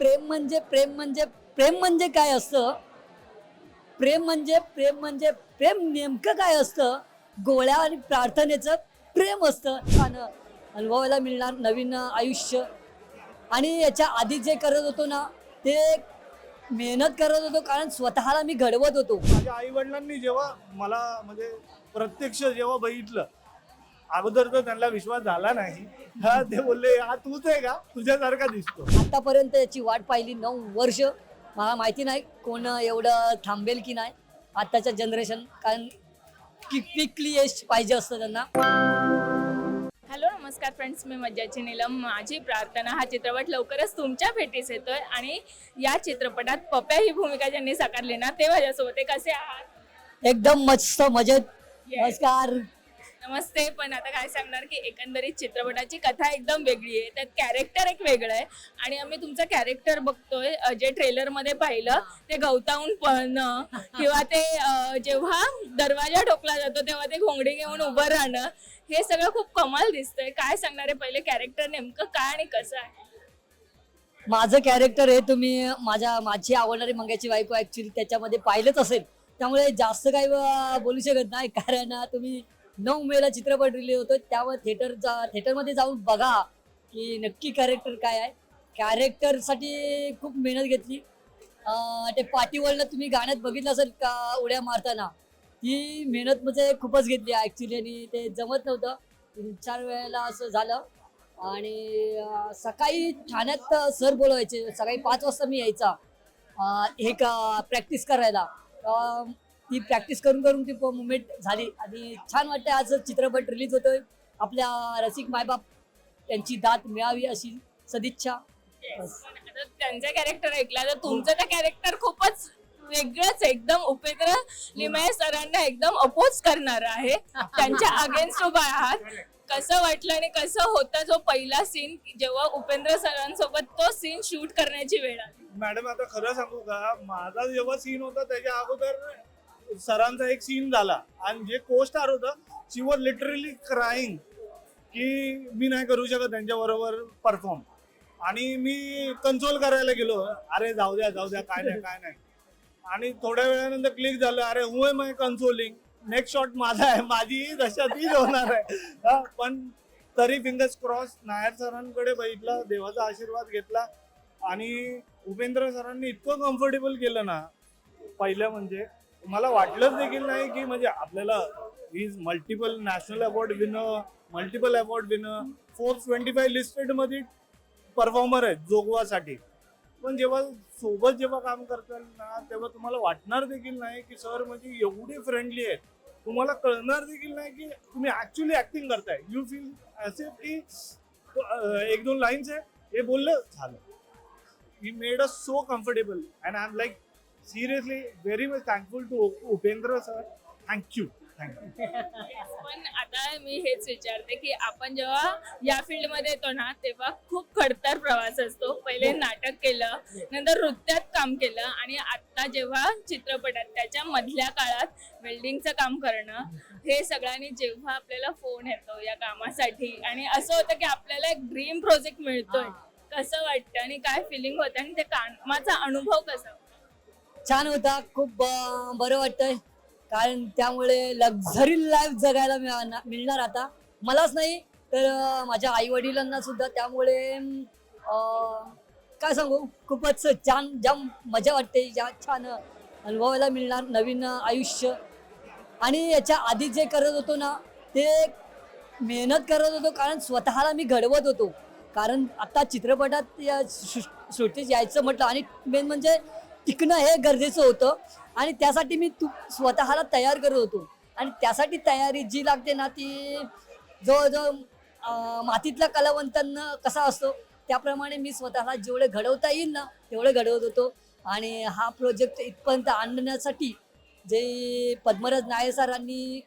प्रेम म्हणजे प्रेम म्हणजे प्रेम म्हणजे काय असतं? प्रेम म्हणजे प्रेम म्हणजे प्रेम नेमकं काय असतं? गोळ्या आणि प्रार्थनेचं प्रेम असतं. छान अनुभवायला मिळणार नवीन आयुष्य. आणि याच्या आधी जे करत होतो ना ते मेहनत करत होतो कारण स्वतःला मी घडवत होतो. माझ्या आई वडिलांनी जेव्हा मला म्हणजे प्रत्यक्ष जेव्हा बघितलं अगोदर तर त्यांना विश्वास झाला नाही. हा ते बोलले हा तूच आहे का? तुझ्यासारखा दिसतो. आतापर्यंत याची वाट पाहिली नऊ वर्ष. मला माहिती नाही कोण एवढं थांबेल की नाही आताच्या जनरेशन कारण क्विकली यश पाहिजे असतं त्यांना. हॅलो नमस्कार फ्रेंड्स मी मज्जाची नीलम. माझी प्रार्थना हा चित्रपट लवकरच तुमच्या भेटीस येतोय. आणि या चित्रपटात पप्या ही भूमिका ज्यांनी साकारली ना ते माझ्यासोबत. कसे आहात. एकदम मस्त मजेत. नमस्कार. नमस्ते पण आता काय सांगणार की एकंदरीत चित्रपटाची कथा एकदम वेगळी आहे. त्यात कॅरेक्टर एक वेगळं आहे. आणि आम्ही तुमचं कॅरेक्टर बघतोय जे ट्रेलरमध्ये पाहिलं ते गवतावून पळणं किंवा ते जेव्हा दरवाजा ठोकला जातो तेव्हा ते घोंगडी घेऊन उभं राहणं हे सगळं खूप कमाल दिसतंय. काय सांगणार आहे पहिले कॅरेक्टर नेमकं काय आणि कसं आहे? माझं कॅरेक्टर हे तुम्ही माझ्या माझी आवडणारी मंग्याची बायको ऍक्च्युली त्याच्यामध्ये पाहिलंच असेल. त्यामुळे जास्त काही अं, बोलू शकत नाही कारण अं, तुम्ही नऊ मेला चित्रपट रिलीज होतो त्यावर थिएटर जा थिएटरमध्ये जाऊन बघा की नक्की कॅरेक्टर काय आहे. कॅरेक्टरसाठी खूप मेहनत घेतली. ते पाठीवरनं तुम्ही गाण्यात बघितलं असेल का उड्या मारताना? ती मेहनत म्हणजे खूपच घेतली ॲक्च्युली आणि ते जमत नव्हतं. तीन चार वेळेला असं झालं. आणि सकाळी ठाण्यात सर बोलवायचे. सकाळी पाच वाजता मी यायचा. एक प्रॅक्टिस करायला. ती प्रॅक्टिस करून करून ती मुवमेंट झाली. आणि छान वाटतं आज चित्रपट रिलीज होतोय. आपल्या रसिक मायबाप त्यांची दात मिळावी अशी सदिच्छा. त्यांचं कॅरेक्टर ऐकला तर तुमचं तर कॅरेक्टर खूपच वेगळंच. एकदम उपेंद्र लिमये सरांना एकदम अपोज करणार आहे. त्यांच्या अगेन्स्ट उभा आहात. कसं वाटलं आणि कसं होता जो पहिला सीन जेव्हा उपेंद्र सरांसोबत तो सीन शूट करण्याची वेळ आली? मॅडम आता खरं सांगू का? माझा जेव्हा सीन होता त्याच्या अगोदर सरांचा एक सीन झाला. आणि जे को स्टार होतं शी वॉज लिटरली क्राईंग की मी नाही करू शकत त्यांच्या बरोबर परफॉर्म आणि मी कन्सोल करायला गेलो. अरे जाऊ द्या जाऊ द्या काय नाही काय नाही. आणि थोड्या वेळानंतर क्लिक झालं. अरे who am I consoling next shot माझा आहे. माझी दशा तीच होणार आहे. पण तरी फिंगर्स क्रॉस नायर सरांकडे बघितला देवाचा आशीर्वाद घेतला. आणि उपेंद्र सरांनी इतकं कम्फर्टेबल केलं ना पहिलं म्हणजे मला वाटलंच देखील नाही की म्हणजे आपल्याला is multiple national award winner multiple award winner four twenty five लिस्टेडमध्ये performer आहेत जोगवासाठी. पण जेव्हा सोबत जेव्हा काम करताल ना तेव्हा तुम्हाला वाटणार देखील नाही की सर म्हणजे एवढे फ्रेंडली आहेत. तुम्हाला कळणार देखील नाही की तुम्ही ऍक्च्युली ऍक्टिंग करताय. यू फील असे की एक दोन लाईन्स आहे हे बोललं झालं. He made us so comfortable and I am like seriously very much thankful to upendra sir. Thank you. Thank you. पण आता मी हेच विचारते की आपण जेव्हा या फील्डमध्ये येतो ना तेव्हा खूप खडतर प्रवास असतो. पहिले नाटक केलं नंतर नृत्यात काम केलं आणि आता जेव्हा चित्रपटात त्याच्या मधल्या काळात वेल्डिंगचं काम करणं हे सगळ्यांनी जेव्हा आपल्याला फोन येतो या कामासाठी आणि असं होतं की आपल्याला एक ड्रीम प्रोजेक्ट मिळतोय. कसं वाटतं आणि काय फिलिंग होतं आणि त्या कामाचा अनुभव कसा? छान होता. खूप अं, बरं वाटतंय. कारण त्यामुळे लक्झरी लाईफ जगायला मिळणार मिळणार आता. मलाच नाही तर अं, माझ्या आई वडिलांना सुद्धा त्यामुळे अं, काय सांगू? खूपच छान जाम मजा वाटते ज्या छान अनुभवायला मिळणार नवीन आयुष्य. आणि याच्या आधी जे करत होतो ना ते मेहनत करत होतो कारण स्वतःला मी घडवत होतो. कारण आता चित्रपटात या सृष्टीत यायचं म्हटलं आणि मेन म्हणजे टिकणं हे गरजेचं होतं. आणि त्यासाठी मी तू स्वतःला तयार करत होतो. आणि त्यासाठी तयारी जी लागते ना ती जवळजवळ मातीतल्या कलावंतांना कसा असतो त्याप्रमाणे मी स्वतःला जेवढे घडवता येईल ना तेवढे घडवत होतो. आणि हा प्रोजेक्ट इथपर्यंत आणण्यासाठी जे पद्मराज नायर सरांनी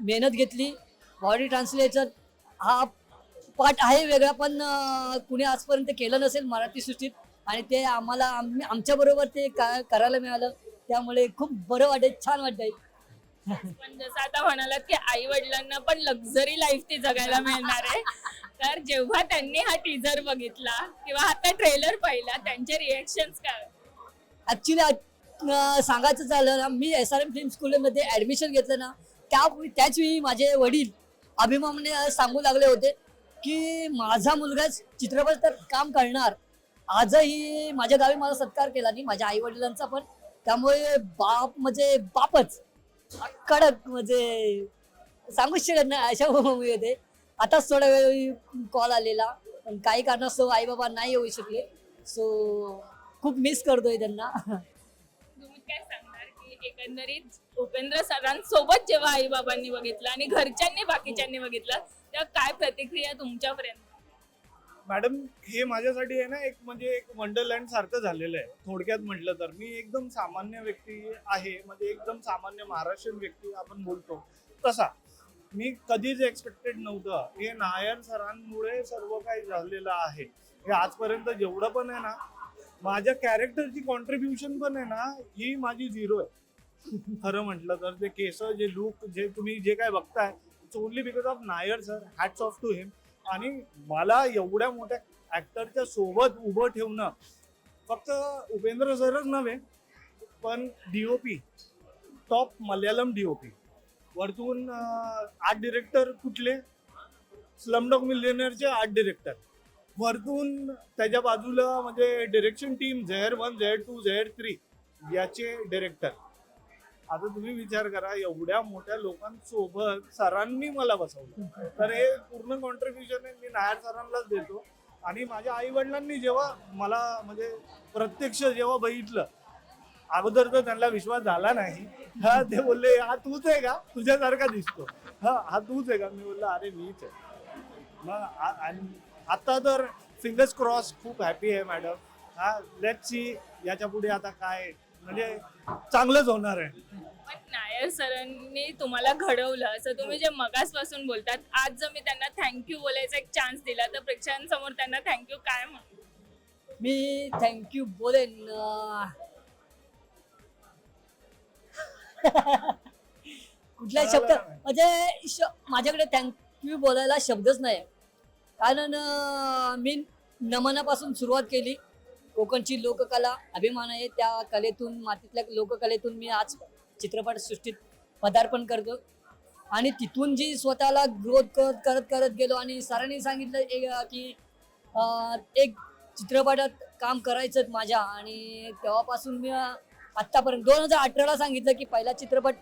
मेहनत घेतली बॉडी ट्रान्सलेशन हा पाठ आहे वेगळा पण कुणी आजपर्यंत केलं नसेल मराठी सृष्टीत. आणि ते आम्हाला आम्ही आमच्याबरोबर ते का करायला मिळालं. त्यामुळे खूप बरं वाटेल छान वाटतंय. पण जसं आता म्हणालात की आई वडिलांना पण लक्झरी लाईफ ती जगायला मिळणार आहे. तर जेव्हा त्यांनी हा टीजर बघितला किंवा आता ट्रेलर पाहिला त्यांचे रिएक्शन काय? होते? ऍक्च्युली सांगायचं झालं ना मी एस आर एम फिल्म स्कूलमध्ये ऍडमिशन घेतलं ना त्या त्याच वेळी माझे वडील अभिमानाने सांगू लागले होते की माझा मुलगा चित्रपटात काम करणार आजही माझ्या गावी माझा सत्कार केला नाही माझ्या आई वडिलांचा पण. त्यामुळे बाप म्हणजे बापच. कडक म्हणजे सांगूच शकत नाही अशा मूवी होते आताच थोड्या वेळ कॉल आलेला. पण काही कारणास्तव आई बाबा नाही येऊ शकले. सो खूप मिस करतोय त्यांना. तुम्ही काय सांगणार की एकंदरीत उपेंद्र सरांसोबत जेव्हा आई बाबांनी बघितलं आणि घरच्यांनी बाकीच्यांनी बघितलं तेव्हा काय प्रतिक्रिया तुमच्यापर्यंत? मॅडम हे माझ्यासाठी आहे ना एक म्हणजे एक वंडरलँड सारखं झालेलं आहे. थोडक्यात म्हटलं तर. मी एकदम सामान्य व्यक्ती आहे. म्हणजे एकदम सामान्य महाराष्ट्रीयन व्यक्ती आपण बोलतो. तसा. मी कधीच एक्सपेक्टेड नव्हतं. हे नायर सरांमुळे सर्व काही झालेलं आहे. हे आजपर्यंत जेवढं पण आहे ना माझ्या कॅरेक्टरची कॉन्ट्रीब्युशन पण आहे ना ही माझी झिरो आहे. खरं म्हटलं तर ते केस जे लुक जे तुम्ही जे काय बघताय it's only because of Nair sir. Hats off to him आणि मला एवढ्या मोठ्या ऍक्टरच्या सोबत उभं ठेवणं फक्त उपेंद्र सरच नव्हे पण डीओपी टॉप मल्याळम डीओपी वरतून आर्ट डिरेक्टर कुठले? स्लमडॉग मिलियनरचे आर्ट डिरेक्टर वरतून त्याच्या बाजूला म्हणजे direction team Z one Z two Z three याचे डिरेक्टर आता तुम्ही विचार करा एवढ्या मोठ्या लोकांसोबत सरांनी मला बसवलं. तर हे पूर्ण कॉन्ट्रीब्युशन मी नायर सरांनाच देतो. आणि माझ्या आई वडिलांनी जेव्हा मला म्हणजे प्रत्यक्ष जेव्हा बघितलं अगोदर तर त्यांना विश्वास झाला नाही. हा ते बोलले हा तूच आहे का? तुझ्यासारखा दिसतो. हा हा तूच आहे का? मी बोललो अरे मीच आहे. मग आणि आता तर फिंगर्स क्रॉस खूप हॅपी आहे मॅडम हा लेट सी याच्यापुढे आता काय म्हणजे चांगलंच होणार आहे. पण नायर सरांनी तुम्हाला घडवलं. असं तुम्ही जे मगासपासून बोलतात आज जर मी त्यांना थँक्यू बोलायचा एक चान्स दिला तर प्रेक्षकांसमोर त्यांना थँक्यू काय म्हणू मी थँक्यू बोलेन अं, कुठलाही शब्द म्हणजे श- माझ्याकडे थँक्यू बोलायला शब्दच नाही कारण अं, मी नमनापासून सुरुवात केली. कोकणची लोककला अभिमान आहे. त्या कलेतून मातीतल्या लोककलेतून मी आज चित्रपट सृष्टीत पदार्पण करतो. आणि तिथून जी स्वतःला ग्रोथ करत करत करत गेलो आणि सरांनी सांगितलं एक की एक चित्रपटात काम करायचं माझ्या. आणि तेव्हापासून मी आत्तापर्यंत दोन हजार अठराला सांगितलं की पहिला चित्रपट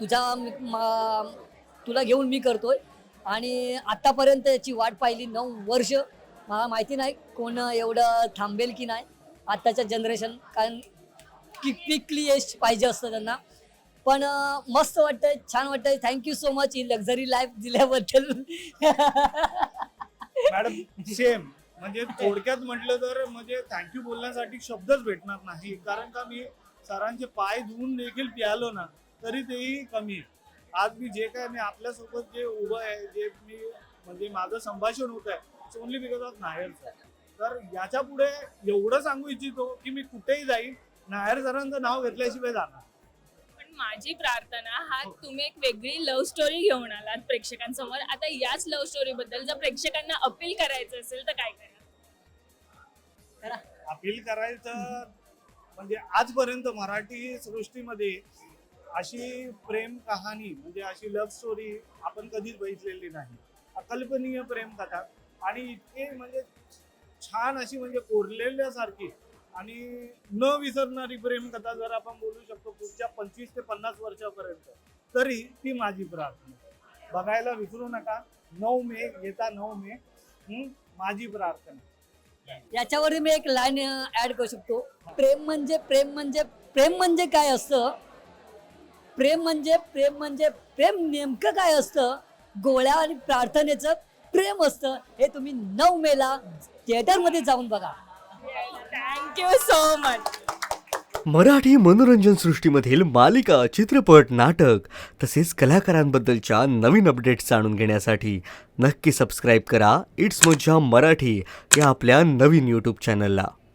तुझा मी- तुला घेऊन मी करतोय. आणि आत्तापर्यंत याची वाट पाहिली नऊ वर्ष. मला माहिती नाही कोण एवढं थांबेल की नाही. आत्ताच्या जनरेशन कारण की क्विकली यश पाहिजे असतं त्यांना. पण मस्त वाटतंय छान वाटतंय. थँक्यू सो मच ही लक्झरी लाईफ दिल्याबद्दल. मॅडम सेम म्हणजे थोडक्यात म्हटलं तर म्हणजे थँक्यू बोलण्यासाठी शब्दच भेटणार नाही. कारण का मी सरांचे पाय धुवून देखील प्यालो ना तरी तेही कमी आहे. आज मी जे काय मी आपल्यासोबत जे उभं आहे जे मी म्हणजे माझं संभाषण होत आहे only because of Nair sir तर याच्यापुढे एवढं सांगू इच्छितो की मी कुठेही जाईन नायर सरांचं नाव घेतल्याशिवाय जाणार. पण माझी प्रार्थना हा तुम्ही एक वेगळी लव्ह स्टोरी घेऊन आलात प्रेक्षकांसमोर. आता याच लव्ह स्टोरी बद्दल जर प्रेक्षकांना अपील करायचं असेल तर काय करा? अपील करायचं म्हणजे आजपर्यंत मराठी सृष्टीमध्ये अशी प्रेम कहाणी म्हणजे अशी लव्ह स्टोरी आपण कधीच बघितलेली नाही. अकल्पनीय प्रेम कथा. आणि इतके म्हणजे छान अशी म्हणजे कोरलेल्यासारखी आणि न विसरणारी प्रेम कथा जर आपण बोलू शकतो पुढच्या पंचवीस ते पन्नास वर्षापर्यंत तरी ती माझी प्रार्थना बघायला विसरू नका. नऊ मे येता नऊ मे. माझी प्रार्थना. याच्यावरती मी एक लाईन ऍड करू शकतो. प्रेम म्हणजे प्रेम म्हणजे प्रेम म्हणजे काय असतं? प्रेम म्हणजे प्रेम म्हणजे प्रेम नेमकं काय असतं? गोळ्या आणि प्रार्थनेचं प्रेम असतं हे तुम्ही नऊ मेला थिएटरमध्ये जाऊन बघा. थँक्यू सो मच मराठी मनोरंजन सृष्टीमधील मालिका चित्रपट नाटक तसेच कलाकारांबद्दलच्या नवीन अपडेट्स जाणून घेण्यासाठी नक्की सबस्क्राईब करा. इट्स मज्जा मराठी या आपल्या नवीन यूट्यूब चॅनलला